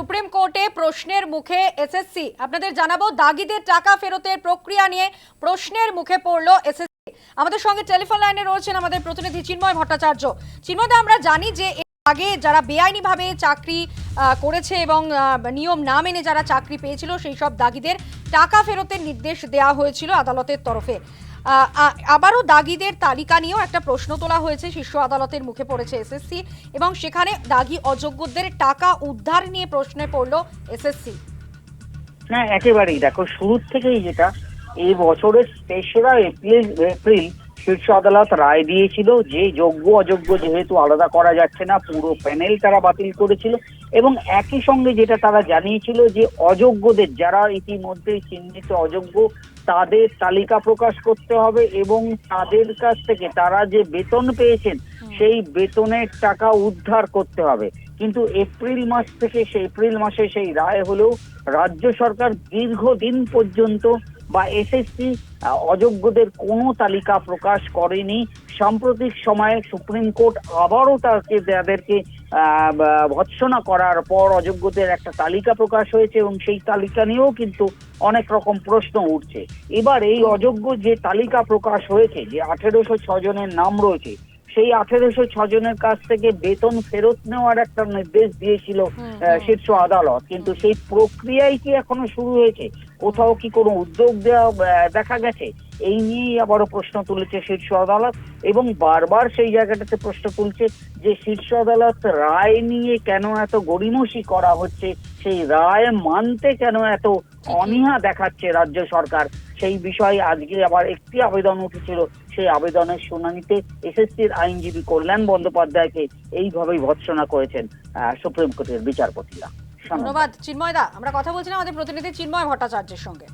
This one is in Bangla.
সুপ্রিম কোর্টে প্রশ্নের মুখে এসএসসি আপনাদের জানাব, দাগিদের টাকা ফেরতের প্রক্রিয়া নিয়ে প্রশ্নের মুখে পড়ল এসএসসি আমাদের সঙ্গে টেলিফোন লাইনে রয়েছেন আমাদের প্রতিনিধি চিন্ময় ভট্টাচার্য। চিন্ময়দা, আমরা জানি যে আগে যারা বেআইনিভাবে চাকরি করেছে এবং নিয়ম না মেনে যারা চাকরি পেয়েছিল, সেই সব দাগিদের টাকা ফেরতের নির্দেশ দেওয়া হয়েছিল আদালতের তরফে। আবারও দাগিদের তালিকা নিয়েও একটা প্রশ্ন তোলা হয়েছে, শীর্ষ আদালতের মুখে পড়েছে এসএসসি, এবং সেখানে দাগি অযোগ্যদের টাকা উদ্ধার নিয়ে প্রশ্নে পড়ল এসএসসি। না, একেবারেই। দেখো শুরুর থেকেই যেটা, এই বছরের তেসরা এপ্রিল এপ্রিল শীর্ষ আদালত রায় দিয়েছিল যে যোগ্য অযোগ্য যেহেতু আলাদা করা যাচ্ছে না পুরো প্যানেল তারা বাতিল করেছিল এবং একই সঙ্গে যেটা তারা জানিয়েছিল যে অযোগ্যদের যারা ইতিমধ্যে চিহ্নিত অযোগ্য তাদের তালিকা প্রকাশ করতে হবে এবং তাদের কাছ থেকে তারা যে বেতন পেয়েছেন সেই বেতনের টাকা উদ্ধার করতে হবে। কিন্তু এপ্রিল মাস থেকে সেই এপ্রিল মাসে সেই রায় হলেও রাজ্য সরকার দীর্ঘদিন পর্যন্ত বা এসএসসি অযোগ্যদের কোনো তালিকা প্রকাশ করেনি। সাম্প্রতিক সময়ে সুপ্রিম কোর্ট আবারও তাকে, তাদেরকে ভৎসনা করার পর অযোগ্যদের একটা তালিকা প্রকাশ হয়েছে এবং সেই তালিকা নিয়েও কিন্তু অনেক রকম প্রশ্ন উঠছে। এবার এই অযোগ্য যে তালিকা প্রকাশ হয়েছে, যে আঠেরোশো জনের নাম রয়েছে সেই আঠেরোশো জনের কাছ থেকে বেতন ফেরত নেওয়ার একটা নির্দেশ দিয়েছিল। শীর্ষ আদালত। কিন্তু সেই প্রক্রিয়াই কি এখনও শুরু হয়েছে? কোথাও কি কোনো উদ্যোগ দেওয়া দেখা গেছে? এই নিয়েই আবারও প্রশ্ন তুলেছে শীর্ষ আদালত এবং বারবার সেই জায়গাটাতে প্রশ্ন তুলছে যে শীর্ষ আদালত রায় নিয়ে কেন এত গড়িমসি করা হচ্ছে? সেই রায় মানতে কেন এত অনীহা দেখাচ্ছে রাজ্য সরকার? সেই বিষয়ে আজকে আবার একটি আবেদন উঠেছিল সেই আবেদনের শুনানিতে এসএসসির আইনজীবী কল্যাণ বন্দ্যোপাধ্যায়কে এইভাবেই ভৎসনা করেছেন সুপ্রিম কোর্টের বিচারপতিরা। ধন্যবাদ ধন্যবাদ চিন্ময়দা। আমরা কথা বলছিলাম আমাদের প্রতিনিধি চিন্ময় ভট্টাচার্যের সঙ্গে।